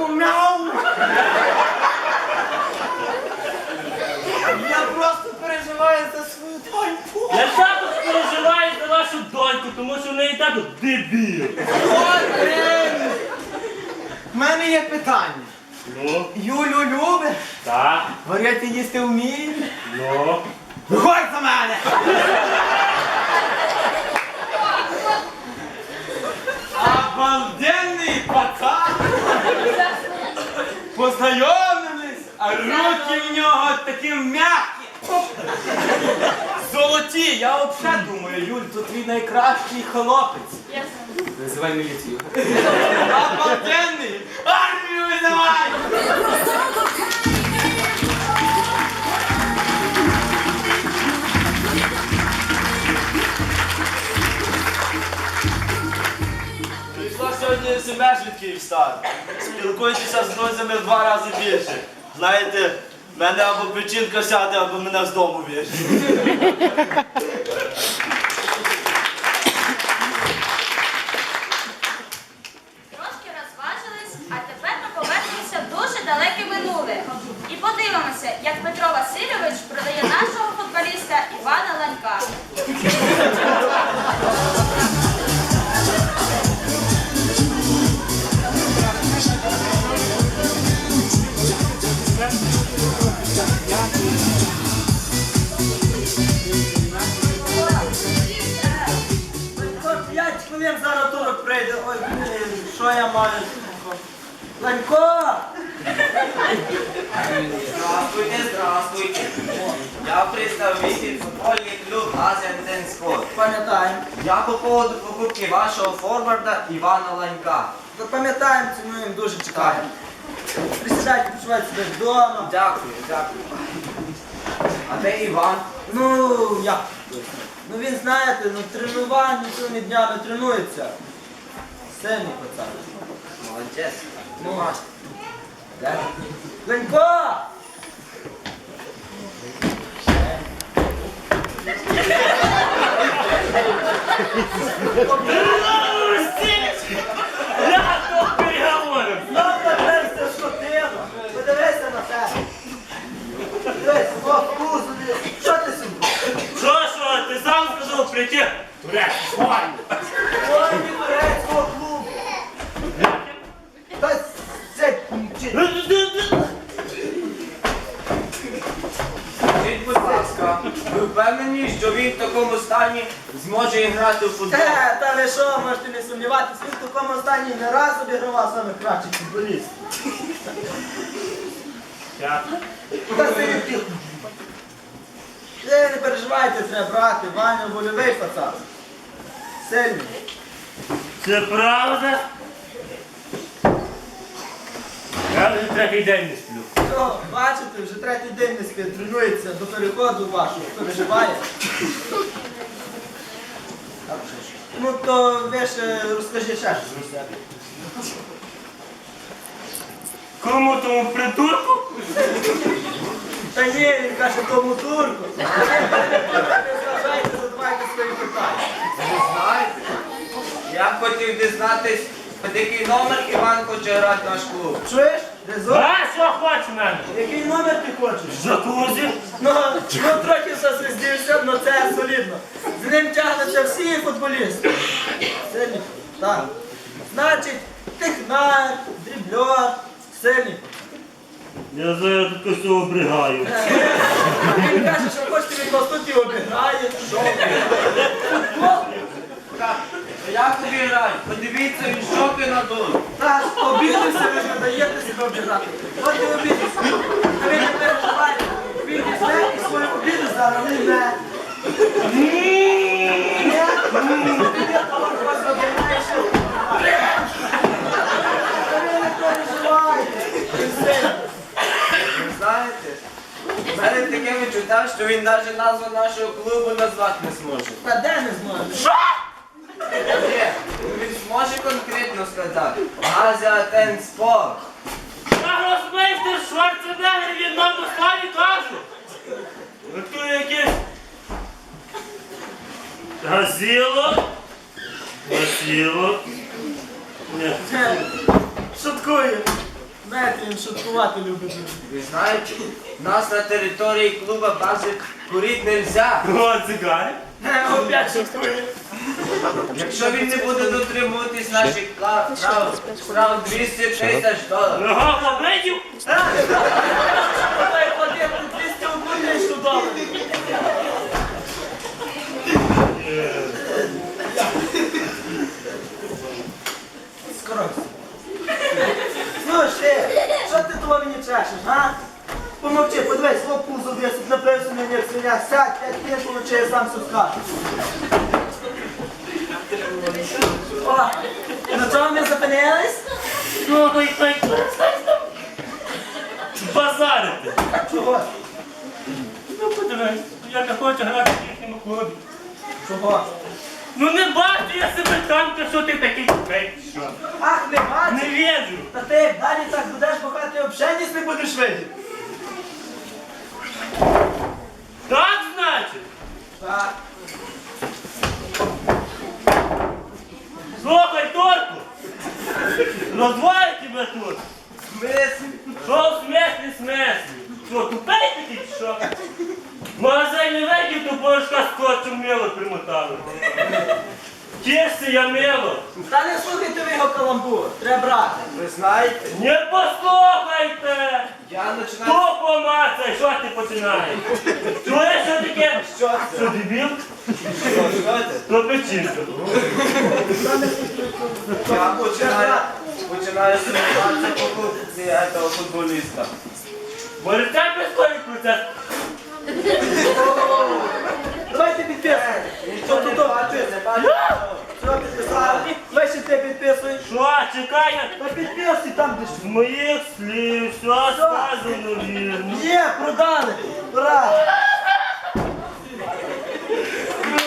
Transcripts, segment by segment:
таку мяу. Я просто переживаю за свою доньку. Я також переживаю за вашу доньку, тому що в неї тато дебіл. Блін. В мене є питання. Ну, Юлю любить, так, варити їсти вміє. ну. Виходь за мене! Обалденний пацан! Познайомились, а руки в нього такі м'які. Золоті, я взагалі думаю, Юль, то твій найкращий хлопець. Називай міліцію. Обалденний! Київстар. Спілкуйтеся з друзями два рази більше. Знаєте, мене або печінка сяде, або мене з дому вірять. Ленько! Здравствуйте, здравствуйте. Я представитель футбольный клуб Азиантен Спорт. Пам'ятаємо. Я по поводу покупки вашего форварда Ивана Ланька. Пам'ятаємо, цінуємо, дуже чекаємо. Присідайте, почувайте себе вдома. Дякую, дякую. А де Іван? Ну, як? Ну він, знаєте, ну тренування цілими днями тренується. Сильний пацан. Молодець. Ну? Ленько! Я то переговорю. Знову подивися, що ти? Подивися на себе. Дивись, о, кузу, що ти собі? Що, що, ти сам сказав прийти? Файно. Ой, від турецького клубу. Та це чи- Скажіть, будь ласка, ви впевнені, що він в такому стані зможе грати в футбол? Е, Та ви що, можете не сумніватися, він в такому стані не раз обігравав саме кращий футболіст. Так. Та. Е, Не переживайте, треба брати, Ваня вольовий пацан. Сильний. Це правда? Я вже третій день не. Що, бачите, вже третій день не спить, тренується до переходу вашого, переживає. Ну то ви ще розкажіть ще щось про себе. Кому тому придурку? Та ні, він каже тому турку. Не зважайте, задавайте свої питання. Ви знаєте? Я б хотів дізнатись, під який номер Іван хоче грати наш клуб. Чуєш? А що хочеш мене? Який номер ти хочеш? Джакузі? Ну, ну трохи зазвіздівся, але це солідно. З ним тягнуться всі футболісти. Сильний. Так. Значить, технар, дріблер, сильний. Я зараз тут все обригаю. Він каже, що хочете від вас тут і обіграє. Футбол? Так, як тобі грати? Подивіться, він щоки надув. Та обідався, ви ж не даєте себе обіграти. От і обідався. Ви не переживайте. Він візьме і свою обіду зараз. Ні! Ти того вас обіграєш. Та ви не переживайте. Ви знаєте, в мене таке відчуття, що він навіть назву нашого клубу назвати не зможе. Та де не зможе? Ні, він зможе конкретно сказати. Азіатен спорт. А розмейстер Шварценеггер від нам останні кажу. Ви тут якесь... Газіло? Газіло? Ні. Шуткує. Знаєте, він шуткувати любить. Ви знаєте, нас на території клуба бази курити нельзя. О, цигари. Не, опять шуткує. Якщо він не буде дотримуватись наших прав, штраф 200 тисяч доларів. Ага, победів. Давай платити 200 тисячу доларів. Скоро. Слушай, що ти того мені чешеш, а? Помовчи, подивись, свого пузо висить, написано, як свиня, сядь, п'ять хвилин, помовчи, я сам все скажу. О, на чому ми зупинились? Слухай, той, перестань там. Базарити. Чого? Ну, подивись, я не хочу грати в їхньому клубі. Чого? Ну не бачу я себе там, що ти такий тупий. Що? Ах, не бачиш? Не вірю. Та ти як далі так будеш бухати, взагалі ніс не будеш видіти. Так, значить? Так. Слухай, Торку. Розвалю тебе тут. смислі, Що в смислі смислі? Що, тупий такий чи що? В магазині вийдів, то порошка скотчем мило примотали. Тішся я мило. Та не слухайте ви його каламбур, треба брати. Ви знаєте, Не послухайте! я починаю... Хто помацай, що ти починаєш? Чуєш, що таке? Що це? Що дебіл? Що, що це? То печінка. Я починаю, починаю сумніватися по покупці этого футболіста. Може це прискорить процес? Підписуємо. Що не тут бачить, не бачить. Що підписали? Давай ще ти підписуй. Що, чекай, Та підписуй там, де з моїх слів все сказано вірно. Є, продали. Ура! Ну,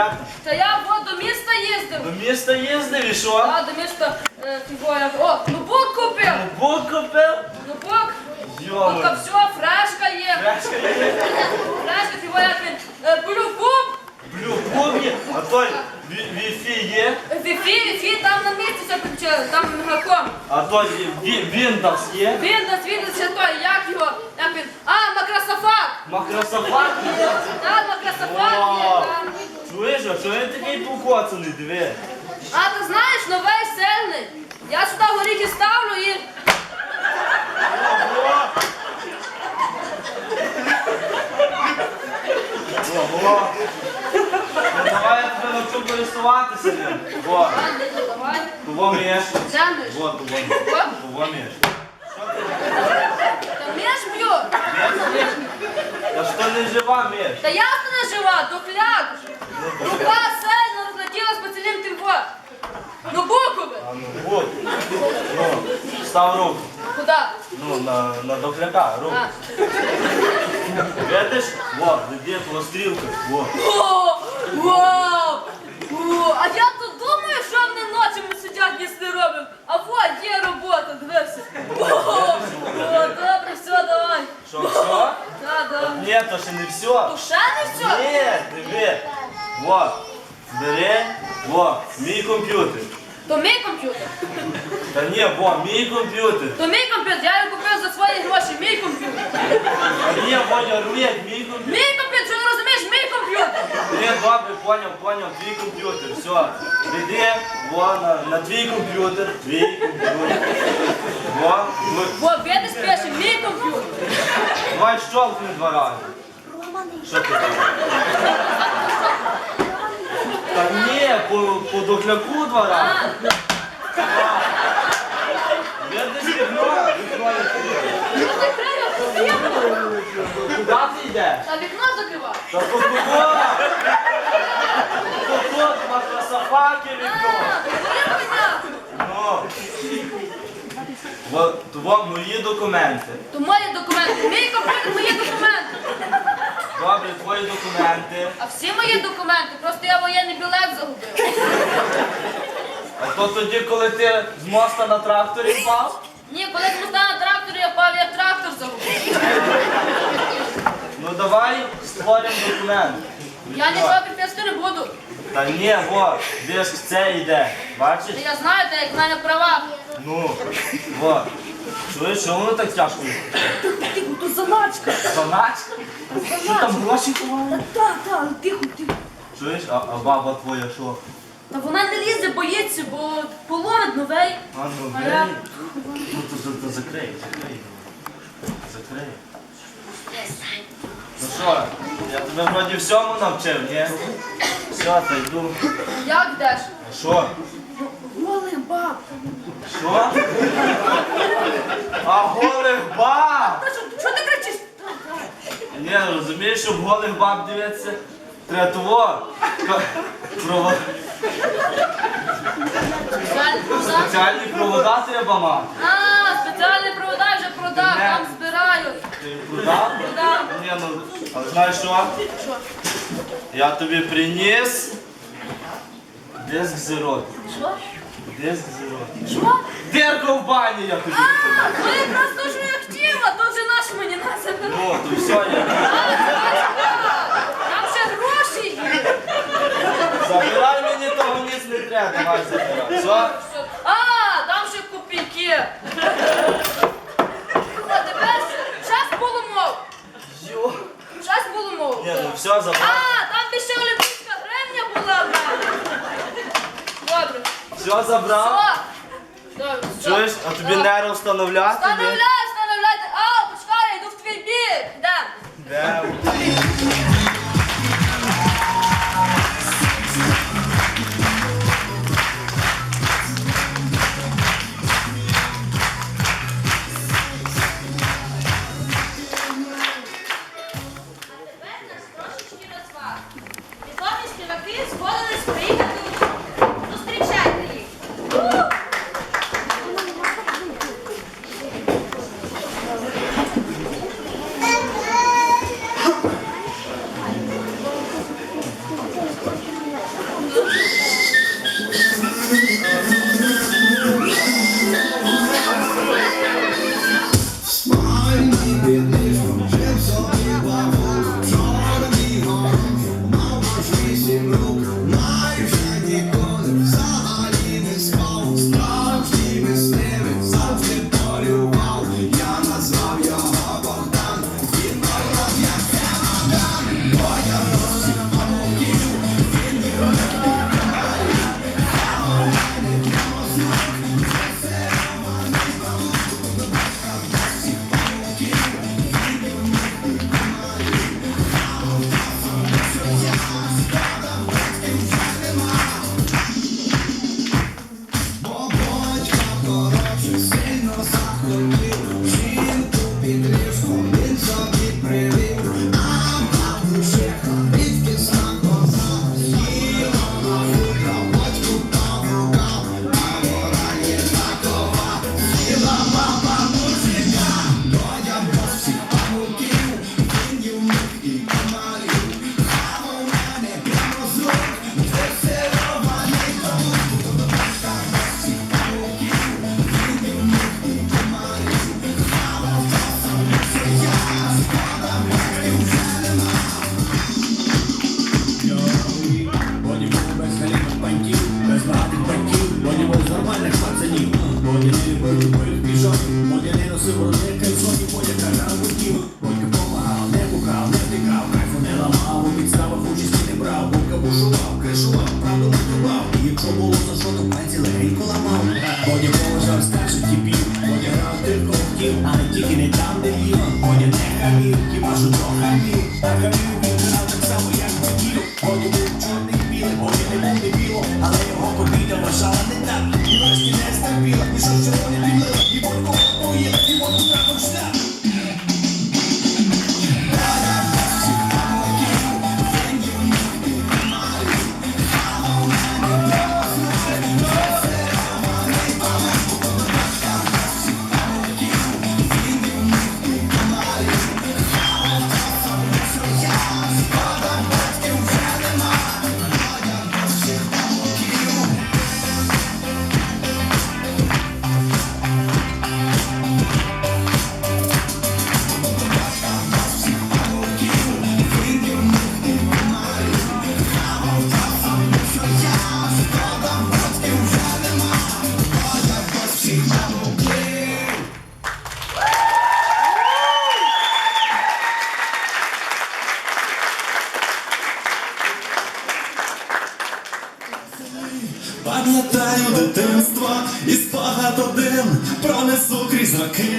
Як там? Та я вот до міста їздив. До міста їздив і що? А, до міста е, фіго, я... О, ноутбук купив! Бук купив? Ноутбук! Йомо. Пока все, фрешка є. Фрешка є. Фрешка, фіго, як він. Е, Блюкуб, Блю, бубні. А той ві- ві-фі є? Ві-Фі, Ві-Фі, там на місці все включили, там мегаком. А той ві- Windows є? Windows, Windows, ще той, як його, як він. А, Microsoft! Макрософат є? Так, Microsoft є, Вау. там. Чуєш, а що він такий покоцаний, диви? А, ти знаєш, новий на дохляка, руку. А. Видиш? Вот, де твоя стрілка. Вот. О, вау! О, а я тут думаю, що вони ночами сидять, ніс не робимо. А вот є робота, дивися. О, о, добре, все, давай. Що, все? Да, да. Ні, то ще не все. То ще не все? Ні, диви. Вот. Бери. Во, мій комп'ютер. То мій комп'ютер. Та ні, во, мій комп'ютер. То мій комп'ютер, я його купив за свої гроші, мій комп'ютер. Та ні, Водя, рулет, мій комп'ютер. Мій комп'ютер, що він Ні, добре, поняв, поняв, твій комп'ютер, все. Іди, во, на, на твій комп'ютер, твій комп'ютер. Во, ви- Во, видиш, пише, мій комп'ютер. давай щолкни два рази. Що ти? там? Та ні, по, по дохляку два рази. Видиш вікно? Вікно. Куди ти йдеш? Та вікно закривай. Та куди? То тут, макрософаки вікно. Ну. Во- То мої документи. То мої документи, мій комп'ютер, мої документи. Добре, твої документи. А всі мої документи, просто я воєнний білет загубив. А то тоді, коли ти з моста на тракторі впав, Ні, коли ми на тракторі, я пав, я трактор загубив. ну давай створимо документ. Я нічого підписати не буду. Та ні, во, ж це йде. Бачиш? Та я знаю, та як в мене права. Ну, во. Чуєш, що воно так тяжко? Тут заначка. Заначка? Що там гроші ховають? Так, так, тихо, тихо. Чуєш, а, а баба твоя що? Та вона не лізе, боїться, бо половить новий. А ну, А я-. Ну то, то, то закрий, закрий. Закрий. Ну що, я тебе вроді всьому навчив, ні? Все, та йду. Як деш? А що? Голих баб. Що? А голих баб! Та що, що ти кричиш? Ні, розумієш, щоб голих баб дивитися, треба того. Прово... Спеціальний провода? Спеціальні провода треба мати. А, спеціальний провода вже продав, Не. там збирають. Ти продав? Продав. Ні, ну, а знаєш що? Що? Я тобі приніс диск зеро. Що? Зеро. Що? Дирку в бані я тобі. А, то якраз то, що я хотіла, то вже наш мені на себе. Ну, то все, я Там ще гроші є. забирай мені того ніц не треба, давай забирай. Все? Що? А, там ще копійки. О, тепер час було мов. Йо. Час було мов. Ні, ну все, А, там ще олімпійська гривня була в мене. Добре. Все забрав. Все. Все. Чуєш, а тобі Все. нерв встановляти? ні? Встановляй, встановляйте. А, почекай, я йду в твій бік. Йдем. Де? Modelero se borró el calzón y voy a cagar un tío Пам'ятаю дитинство і спогад один пронесу крізь роки.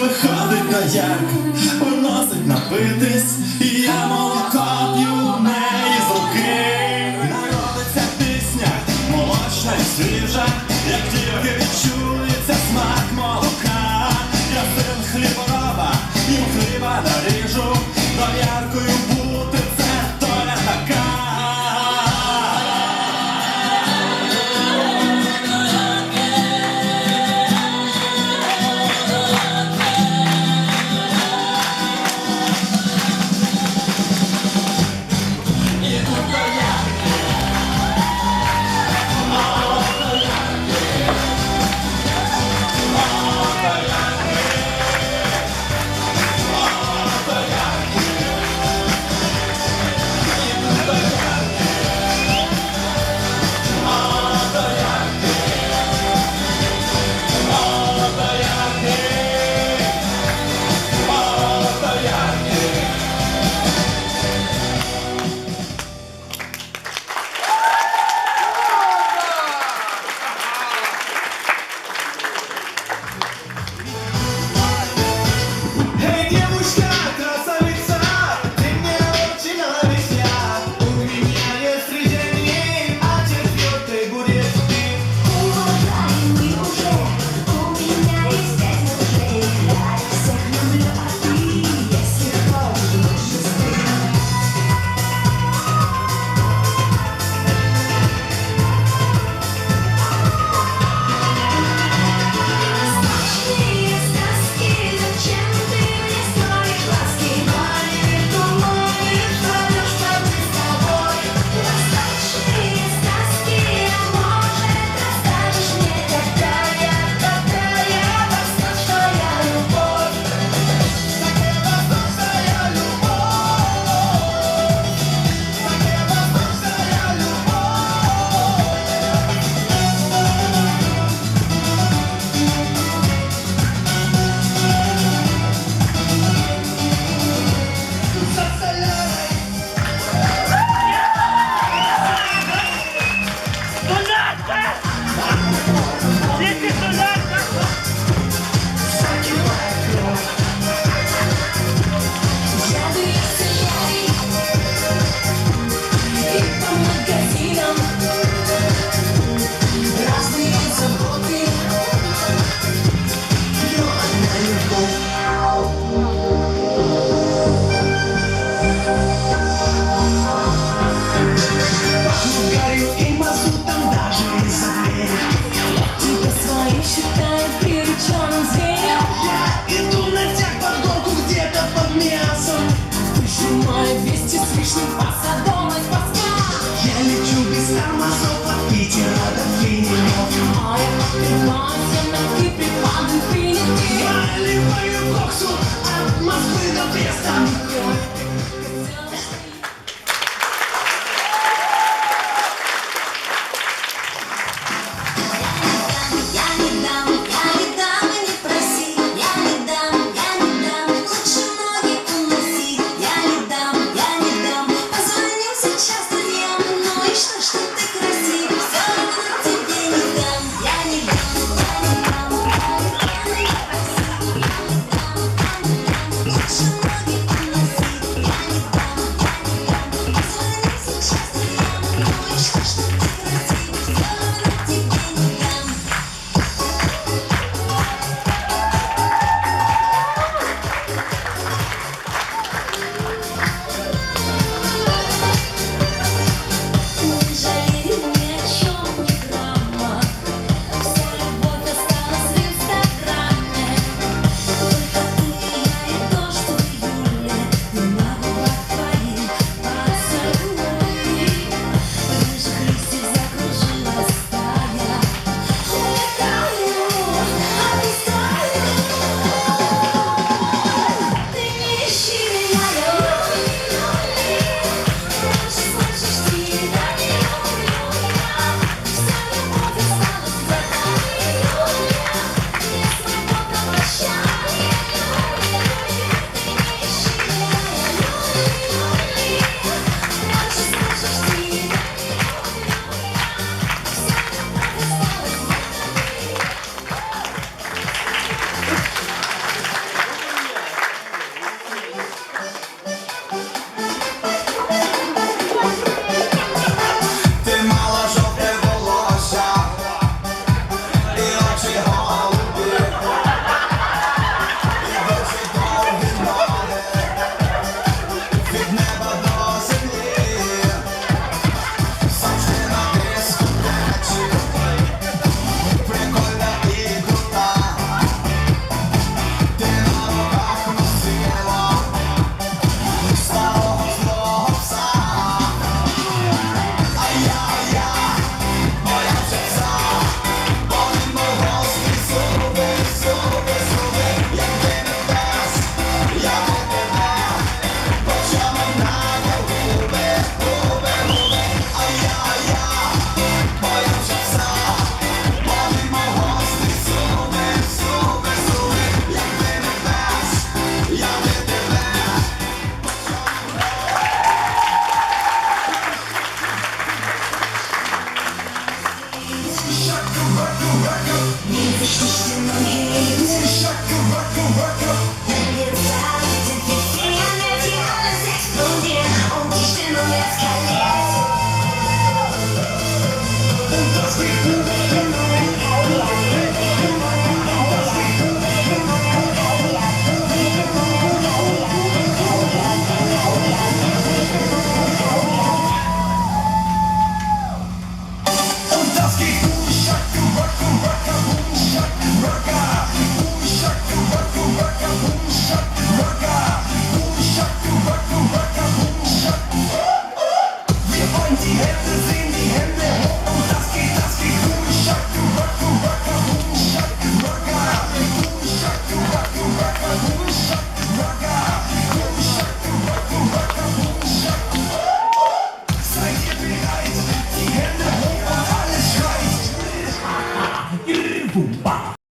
Виходить на як, виносить напитись,